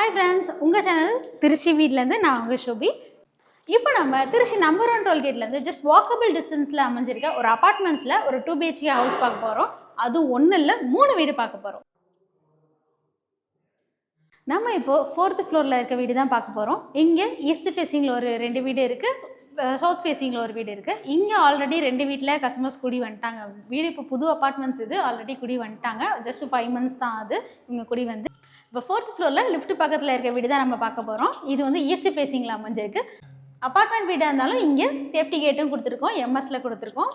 Hi friends உங்கள் channel Trichy வீட்லேருந்து நான் உங்கள் ஷோபி. இப்போ நம்ம திருச்சி நம்பர் ஒன் டோல்கேட்லேருந்து ஜஸ்ட் வாக்கபிள் டிஸ்டன்ஸில் அமைஞ்சிருக்க ஒரு அப்பார்ட்மெண்ட்ஸில் ஒரு டூ பிஹெச்கே ஹவுஸ் பார்க்க போகிறோம் அது ஒன்றும் இல்லை மூணு வீடு பார்க்க போகிறோம் நம்ம இப்போது ஃபோர்த்து ஃப்ளோரில் இருக்க வீடு தான் பார்க்க போகிறோம் இங்கே ஈஸ்ட் ஃபேஸிங்கில் ஒரு ரெண்டு வீடு இருக்குது சவுத் ஃபேஸிங்கில் ஒரு வீடு இருக்குது இங்கே ஆல்ரெடி ரெண்டு வீட்டில் கஸ்டமர்ஸ் குடி வந்துட்டாங்க. வீடு இப்போ புது அப்பார்ட்மெண்ட்ஸ் இது ஆல்ரெடி குடி வந்துட்டாங்க. ஜஸ்ட் ஃபைவ் மந்த்ஸ் தான் அது இங்கே குடி வந்து இப்போ ஃபோர்த் ஃப்ளோரில் லிஃப்ட் பக்கத்தில் இருக்க வீடு தான் நம்ம பார்க்க போகிறோம் இது வந்து ஈஸ்ட் ஃபேஸிங்கில் அமைஞ்சிருக்கு. அப்பார்ட்மெண்ட் வீடாக இருந்தாலும் இங்கே சேஃப்டி கேட்டும் கொடுத்துருக்கோம். எம்எஸ்சில் கொடுத்துருக்கோம்.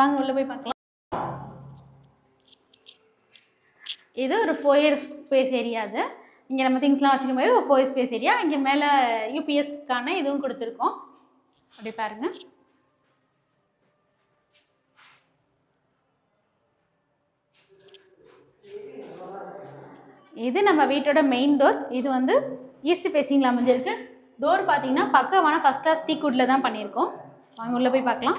வாங்க உள்ளே போய் பார்க்கலாம். இது ஒரு ஃபோயர் ஸ்பேஸ் ஏரியா அது. இங்கே நம்ம திங்ஸ்லாம் வச்சுக்க மாதிரி ஒரு ஃபோயர் ஸ்பேஸ் ஏரியா இங்கே மேலே யூபிஎஸ்க்கான இதுவும் கொடுத்துருக்கோம். அப்படி பாருங்கள் இது நம்ம வீட்டோட மெயின் டோர் இது வந்து ஈஸ்ட் ஃபேஸிங்கில் அமைஞ்சிருக்கு. டோர் பார்த்தீங்கன்னா பக்கமான ஃபஸ்ட் கிளாஸ் டீ குட்டில் தான் பண்ணியிருக்கோம். வாங்க உள்ளே போய் பார்க்கலாம்.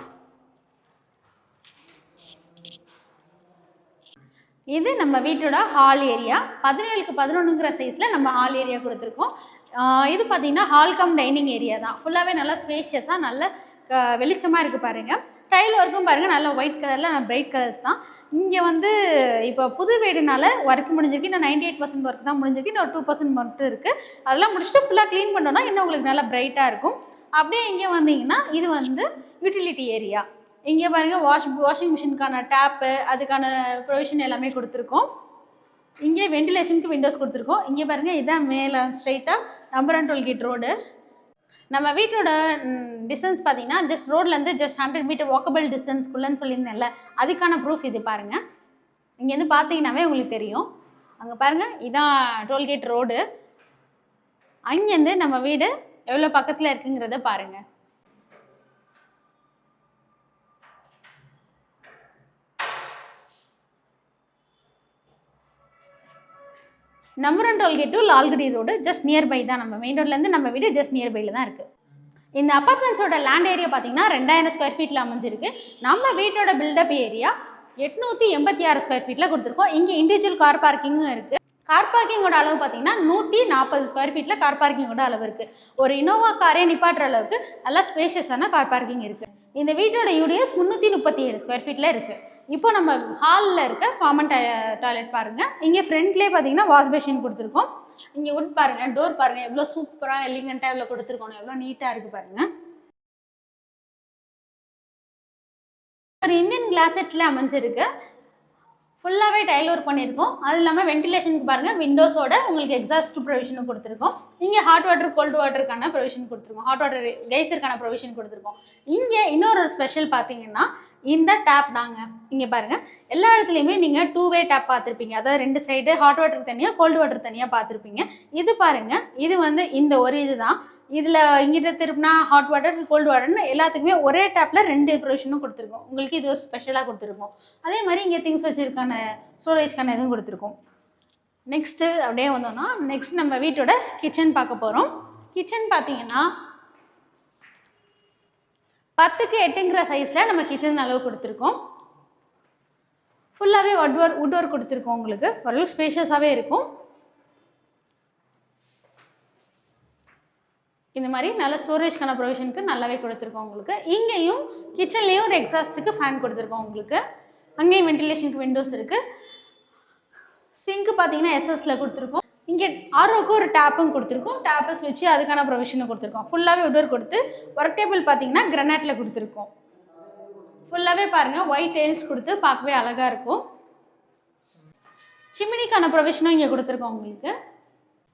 இது நம்ம வீட்டோட ஹால் ஏரியா பதினேழுக்கு பதினொன்றுங்கிற சைஸில் நம்ம ஹால் ஏரியா கொடுத்துருக்கோம். இது பார்த்திங்கன்னா ஹால் கம் டைனிங் ஏரியா தான் ஃபுல்லாகவே நல்லா ஸ்பேஷியஸாக நல்ல க- வெளிச்சமாக இருக்குது பாருங்கள் டைல் ஒர்க்கும் பாருங்கள் நல்ல ஒயிட் கலரில் பிரைட் கலர்ஸ் தான். இங்கே வந்து இப்போ புது வீடுனால ஒர்க் முடிஞ்சிருக்கு. இன்னும் நைன்டி எயிட் பர்சன்ட் ஒர்க் தான் முடிஞ்சிருக்கு. இன்னும் ஒரு டூ பர்சன்ட் மட்டும் இருக்குது அதெல்லாம் முடிச்சுட்டு ஃபுல்லாக க்ளீன் பண்ணோன்னா இன்னும் உங்களுக்கு நல்லா பிரைட்டாக இருக்கும். அப்படியே இங்கே வந்தீங்கன்னா இது வந்து யூட்டிலிட்டி ஏரியா இங்கே பாருங்கள் வாஷ் வாஷிங் மிஷினுக்கான டேப்பு அதுக்கான ப்ரொவிஷன் எல்லாமே கொடுத்துருக்கோம். இங்கே வெண்டிலேஷனுக்கு விண்டோஸ் கொடுத்துருக்கோம். இங்கே பாருங்கள் இதான் மேலே ஸ்ட்ரைட்டாக number one toll gate road நம்ம வீட்டோட டிஸ்டன்ஸ் பார்த்தீங்கன்னா ஜஸ்ட் ரோட்லேருந்து ஜஸ்ட் ஹண்ட்ரட் மீட்டர் வாக்கபிள் டிஸ்டன்ஸ்குள்ளேன்னு சொல்லியிருந்தேன்ல அதுக்கான ப்ரூஃப் இது பாருங்கள் இங்கேருந்து பார்த்தீங்கன்னாவே உங்களுக்கு தெரியும். அங்கே பாருங்கள் இதான் டோல்கேட் ரோடு அங்கேருந்து நம்ம வீடு எவ்வளோ பக்கத்தில் இருக்குங்கிறத பாருங்கள் number tollgate to Lalgudi road just nearby தான். நம்ம மெயின் ரோட்லேருந்து நம்ம வீடு ஜஸ்ட் நியர்பையில் தான் இருக்குது இந்த அப்பார்ட்மெண்ட்ஸோட லேண்ட் ஏரியா பார்த்தீங்கன்னா ரெண்டாயிரம் ஸ்கொயர் ஃபீட்டில் அமைஞ்சிருக்கு. நம்ம வீட்டோட பில்டப் ஏரியா எட்நூற்றி எண்பத்தி ஆறு ஸ்கொயர் ஃபீட்டில் கொடுத்துருக்கோம். இங்கே இண்டிவிஜுவல் கார் பார்க்கிங்கும் இருக்குது கார் பார்க்கிங்கோட அளவு பார்த்தீங்கன்னா நூற்றி நாற்பது ஸ்கொயர் ஃபீட்டில் கார் பார்க்கிங்கோட அளவு இருக்குது ஒரு இனோவா காரே நிப்பாட்டுற அளவுக்கு நல்லா ஸ்பேஷியஸான கார் பார்க்கிங் இருக்குது இந்த வீட்டோட யூடிஎஸ் முந்நூற்றி முப்பத்தி ஏழு ஸ்கொயர் ஃபீட்டில் இருக்குது இப்போ நம்ம ஹாலில் இருக்க காமன் டாய்லெட் பாருங்கள் இங்கே ஃப்ரண்ட்லேயே பார்த்தீங்கன்னா வாஷ் பேஷின் கொடுத்துருக்கோம். இங்கே உட் பாருங்கள் டோர் பாருங்கள் எவ்வளோ சூப்பராக எலிகண்ட்டாக எவ்வளோ கொடுத்துருக்கோம். எவ்வளோ நீட்டாக இருக்குது பாருங்கள் ஒரு இந்தியன் கிளாஸ் செட்டில் அமைஞ்சிருக்கு. ஃபுல்லாகவே டைல் ஒர்க் பண்ணியிருக்கோம். அது இல்லாமல் வென்டிலேஷனுக்கு பாருங்கள் விண்டோஸோட உங்களுக்கு எக்ஸாஸ்ட் ப்ரொவிஷனும் கொடுத்துருக்கோம். இங்கே ஹாட் வாட்டர் கோல்டு வாட்டருக்கான ப்ரொவிஷன் கொடுத்துருக்கோம். ஹாட் வாட்டர் கைஸருக்கான ப்ரொவிஷன் கொடுத்துருக்கோம். இங்கே இன்னொரு ஸ்பெஷல் பார்த்தீங்கன்னா இந்த டேப் தாங்க. இங்கே பாருங்கள் எல்லா இடத்துலையுமே நீங்கள் டூ வே டேப் பார்த்துருப்பீங்க. அதாவது ரெண்டு சைடு ஹாட் வாட்டர் தனியாக கோல்டு வாட்டர் தனியாக பார்த்துருப்பீங்க. இது பாருங்கள் இது வந்து இந்த ஒரு இதுதான். இதில் இங்கிட்ட திருப்பினா ஹாட் வாட்டர் கோல்டு வாட்டர்னு எல்லாத்துக்குமே ஒரே டேப்பில் ரெண்டு ப்ரொவிஷனும் கொடுத்துருக்கோம். உங்களுக்கு இது ஒரு ஸ்பெஷலாக கொடுத்துருக்கோம். அதே மாதிரி இங்கே திங்ஸ் வச்சுருக்கான ஸ்டோரேஜ்க்கான இதுவும் கொடுத்துருக்கோம். நெக்ஸ்ட்டு அப்படியே வந்தோம்னா நெக்ஸ்ட் நம்ம வீட்டோட கிச்சன் பார்க்க போகிறோம் கிச்சன் பார்த்தீங்கன்னா பத்துக்கு எட்டுங்கிற சைஸில் நம்ம கிச்சன் அளவு கொடுத்துருக்கோம். ஃபுல்லாகவே wood work ஒர்க் கொடுத்துருக்கோம் உங்களுக்கு. ஓரளவுக்கு ஸ்பேஷியஸாகவே இருக்கும். இந்த மாதிரி நல்ல ஸ்டோரேஜ்க்கான ப்ரொவிஷனுக்கு நல்லாவே கொடுத்துருக்கோம் உங்களுக்கு. இங்கேயும் கிச்சன்லேயும் ஒரு எக்ஸாஸ்ட்டுக்கு ஃபேன் கொடுத்துருக்கோம் உங்களுக்கு. அங்கேயும் வென்டிலேஷனுக்கு விண்டோஸ் இருக்குது சிங்க்கு பார்த்தீங்கன்னா எஸ்எஸில் கொடுத்துருக்கோம். இங்கே ஆர்ஓக்கு ஒரு டேப்பும் கொடுத்துருக்கோம். டேப்பை வச்சு அதுக்கான ப்ரொவிஷனும் கொடுத்துருக்கோம். ஃபுல்லாகவே உடர் கொடுத்து ஒர்க் டேபிள் பார்த்தீங்கன்னா கிரனைட்டில் கொடுத்துருக்கோம். ஃபுல்லாகவே பாருங்கள் ஒயிட் டைல்ஸ் கொடுத்து பார்க்கவே அழகாக இருக்கும். சிமினிக்கான ப்ரொவிஷனும் இங்கே கொடுத்துருக்கோம் உங்களுக்கு.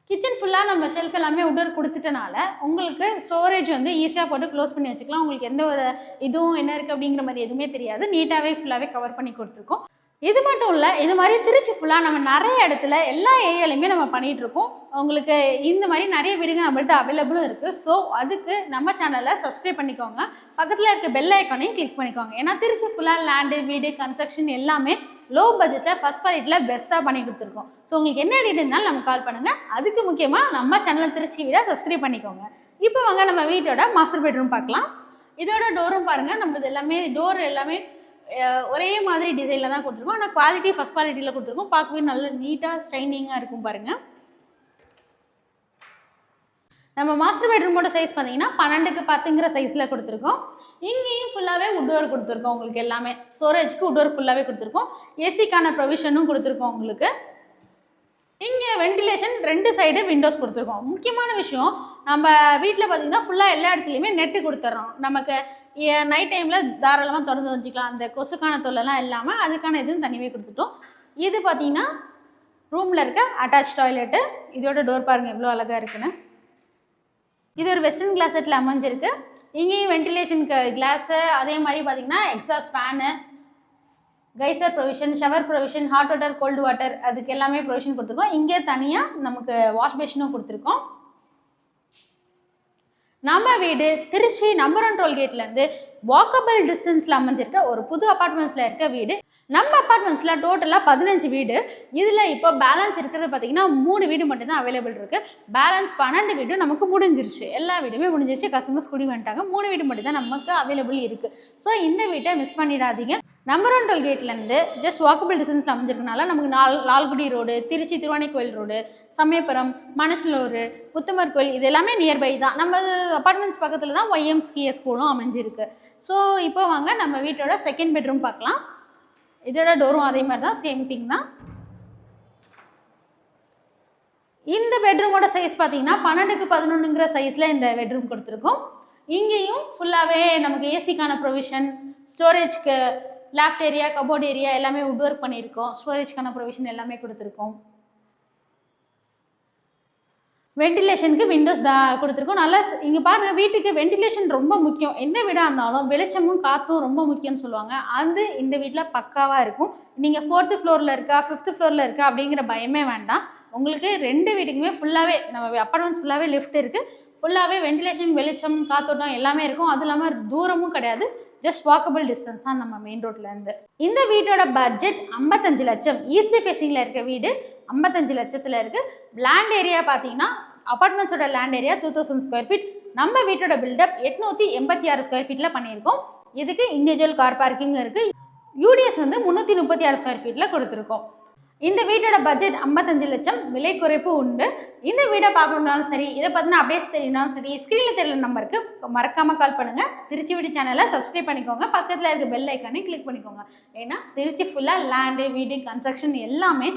கிச்சன் ஃபுல்லாக நம்ம ஷெல்ஃப் எல்லாமே உடர் கொடுத்துட்டனால உங்களுக்கு ஸ்டோரேஜ் வந்து ஈஸியாக போட்டு க்ளோஸ் பண்ணி வச்சுக்கலாம். உங்களுக்கு எந்த ஒரு இதுவும் என்ன இருக்குது அப்படிங்கிற மாதிரி எதுவுமே தெரியாது. நீட்டாகவே ஃபுல்லாகவே கவர் பண்ணி கொடுத்துருக்கோம். இது மட்டும் இல்லை இது மாதிரி திருச்சி ஃபுல்லாக நம்ம நிறைய இடத்துல எல்லா ஏரியாலையுமே நம்ம பண்ணிகிட்ருக்கோம் உங்களுக்கு இந்த மாதிரி நிறைய வீடுகள் நம்மள்ட்ட அவைலபிளும் இருக்குது ஸோ அதுக்கு நம்ம சேனலை சப்ஸ்கிரைப் பண்ணிக்கோங்க. பக்கத்தில் இருக்க பெல் ஐக்கானையும் கிளிக் பண்ணிக்கோங்க. ஏன்னா திருச்சி ஃபுல்லாக லேண்டு வீடு கன்ஸ்ட்ரக்ஷன் எல்லாமே லோ பட்ஜெட்டில் ஃபஸ்ட் குவாலிட்டியில் பெஸ்ட்டாக பண்ணி கொடுத்துருக்கோம். ஸோ உங்களுக்கு என்ன டீட் இருந்தாலும் நம்ம கால் பண்ணுங்கள் அதுக்கு முக்கியமாக நம்ம சேனல் திருச்சி வீடாக சப்ஸ்கிரைப் பண்ணிக்கோங்க. இப்போ வாங்க நம்ம வீட்டோட மாஸ்டர் பெட்ரூம் பார்க்கலாம். இதோட டோரும் பாருங்கள் நம்மளது எல்லாமே டோர் எல்லாமே ஒரே மாதிரி டிசைனில் தான் கொடுத்துருக்கோம். ஆனால் குவாலிட்டி ஃபஸ்ட் குவாலிட்டியில் கொடுத்துருக்கோம். பார்க்கவே நல்ல நீட்டாக ஷைனிங்காக இருக்கும் பாருங்கள் நம்ம மாஸ்டர் பெட்ரூமோட சைஸ் பார்த்தீங்கன்னா பன்னெண்டுக்கு பத்துங்கிற சைஸில் கொடுத்துருக்கோம். இங்கேயும் ஃபுல்லாகவே உட் ஒர்க் கொடுத்துருக்கோம் உங்களுக்கு எல்லாமே. ஸ்டோரேஜ்க்கு உட் ஃபுல்லாகவே கொடுத்துருக்கோம். ஏசிக்கான ப்ரொவிஷனும் கொடுத்துருக்கோம் உங்களுக்கு. இங்கே வென்டிலேஷன் ரெண்டு சைடு விண்டோஸ் கொடுத்துருக்கோம். முக்கியமான விஷயம் நம்ம வீட்டில் பார்த்தீங்கன்னா ஃபுல்லாக எல்லா இடத்துலையுமே நெட்டு கொடுத்துட்றோம் நமக்கு நைட் டைமில் தாராளமாக திறந்து வச்சுக்கலாம் அந்த கொசுக்கான தொல்லைலாம் இல்லாமல் அதுக்கான இதுவும் தனியாக கொடுத்துட்டோம். இது பார்த்தீங்கன்னா ரூமில் இருக்க அட்டாச் டாய்லெட்டு இதோட டோர் பாருங்கள் எவ்வளோ அழகாக இருக்குன்னு. இது ஒரு வெஸ்டர்ன் கிளாஸ் அமைஞ்சிருக்கு. இங்கேயும் வென்டிலேஷனுக்கு கிளாஸு அதே மாதிரி பார்த்தீங்கன்னா exhaust fan geyser provision shower provision hot water cold water அதுக்கு எல்லாமே ப்ரொவிஷன் கொடுத்துருக்கோம். இங்கே தனியாக நமக்கு வாஷ் பேஷனும் கொடுத்துருக்கோம். நம்ம வீடு திருச்சி நம்பர் ஒன் டோல்கேட்லேருந்து வாக்கபிள் டிஸ்டன்ஸில் அமைஞ்சிருக்க ஒரு புது அப்பார்ட்மெண்ட்ஸில் இருக்க வீடு. நம்ம அப்பார்ட்மெண்ட்ஸில் டோட்டலாக பதினஞ்சு வீடு. இதில் இப்போ பேலன்ஸ் இருக்கிறது பார்த்தீங்கன்னா மூணு வீடு மட்டும்தான் அவைலபிள் இருக்குது பேலன்ஸ் பன்னெண்டு வீடும் நமக்கு முடிஞ்சிருச்சு. எல்லா வீடுமே முடிஞ்சிருச்சு. கஸ்டமர்ஸ் குடி வந்துட்டாங்க. மூணு வீடு மட்டும்தான் நமக்கு அவைலபிள் இருக்குது ஸோ இந்த வீட்டை மிஸ் பண்ணிடாதீங்க. நம்பர் ஒன் டோல்கேட்லேருந்து ஜஸ்ட் வாக்கபிள் டிஸ்டன்ஸில் அமைஞ்சிருக்கனால நமக்கு நால் லால்குடி ரோடு திருச்சி திருவானைக்கோயில் ரோடு சமயபுரம் மனசலூர் புத்தமர் கோயில் இது எல்லாமே நியர்பை தான். நம்ம அப்பார்ட்மெண்ட்ஸ் பக்கத்தில் தான் ஒய்எம்ஸ்கிஏ ஸ்கூலும் அமைஞ்சிருக்கு. ஸோ இப்போ வாங்க நம்ம வீட்டோட செகண்ட் பெட்ரூம் பார்க்கலாம். இதோட டோரும் அதே மாதிரி தான் சேம் திங் தான். இந்த பெட்ரூமோட சைஸ் பார்த்தீங்கன்னா பன்னெண்டுக்கு பதினொன்றுங்கிற சைஸில் இந்த பெட்ரூம் கொடுத்துருக்கோம். இங்கேயும் ஃபுல்லாகவே நமக்கு ஏசிக்கான ப்ரொவிஷன் ஸ்டோரேஜ்க்கு லேஃப்ட் ஏரியா கபோர்ட் ஏரியா எல்லாமே உட் ஒர்க் பண்ணியிருக்கோம் ஸ்டோரேஜ்க்கான ப்ரொவிஷன் எல்லாமே கொடுத்துருக்கோம். வெண்டிலேஷனுக்கு விண்டோஸ் தா கொடுத்துருக்கோம். நல்லா இங்கே பாருங்கள் வீட்டுக்கு வெண்டிலேஷன் ரொம்ப முக்கியம். எந்த வீடாக இருந்தாலும் வெளிச்சமும் காற்றும் ரொம்ப முக்கியம்னு சொல்லுவாங்க. அது இந்த வீட்டில் பக்காவாக இருக்கும். நீங்கள் ஃபோர்த்து ஃப்ளோரில் இருக்கா ஃபிஃப்த்து ஃப்ளோரில் இருக்கா அப்படிங்கிற பயமே வேண்டாம். உங்களுக்கு ரெண்டு வீட்டுக்குமே ஃபுல்லாகவே நம்ம அப்பார்ட்மெண்ட்ஸ் ஃபுல்லாகவே லிஃப்ட் இருக்குது ஃபுல்லாகவே வெண்டிலேஷன் வெளிச்சம் காத்தோட்டம் எல்லாமே இருக்கும். அதுவும் இல்லாமல் தூரமும் கிடையாது. ஜஸ்ட் வாக்கபிள் டிஸ்டன்ஸ் தான் நம்ம மெயின் ரோட்லேருந்து இந்த வீட்டோட பட்ஜெட் ஐம்பத்தஞ்சு லட்சம். ஈஸ்ட் ஃபேஸிங்கில் இருக்க வீடு ஐம்பத்தஞ்சு லட்சத்தில் இருக்குது லேண்ட் ஏரியா பார்த்தீங்கன்னா அப்பார்ட்மெண்ட்ஸோட land area two thousand square feet நம்ம வீட்டோட பில்டப் எட்நூற்றி எண்பத்தி ஆறு ஸ்கொயர் ஃபீட்டில் பண்ணியிருக்கோம். இதுக்கு இண்டிவிஜுவல் கார் பார்க்கிங் இருக்குது யூடிஎஸ் வந்து முந்நூற்றி முப்பத்தி ஆறு ஸ்கொயர் ஃபீட்டில் கொடுத்துருக்கோம். இந்த வீட்டோட பட்ஜெட் ஐம்பத்தஞ்சு லட்சம். விலை குறைப்பு உண்டு. இந்த வீடை பார்க்கணுன்னாலும் சரி இதை பற்றின அப்டேட்ஸ் தெரியணும்னாலும் சரி ஸ்க்ரீனில் தெரியல நம்பருக்கு மறக்காமல் கால் பண்ணுங்கள் திருச்சி வீடு சேனலை சப்ஸ்கிரைப் பண்ணிக்கோங்க. பக்கத்தில் இருக்க பெல் ஐக்கானே கிளிக் பண்ணிக்கோங்க. ஏன்னா திருச்சி ஃபுல்லாக லேண்டு வீடு கன்ஸ்ட்ரக்ஷன் எல்லாமே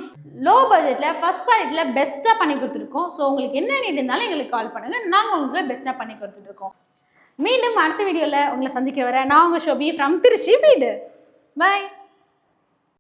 லோ பட்ஜெட்டில் ஃபஸ்ட் குவாலிட்டியில் பெஸ்ட்டாக பண்ணி கொடுத்துருக்கோம். ஸோ உங்களுக்கு என்ன நீட் இருந்தாலும் எங்களுக்கு கால் பண்ணுங்கள் நாங்கள் உங்களுக்கு பெஸ்ட்டாக பண்ணி கொடுத்துட்ருக்கோம். மீண்டும் அடுத்த வீடியோவில் உங்களை சந்திக்க வர நான் உங்கள் ஷோபி ஃப்ரம் திருச்சி வீடு. பாய்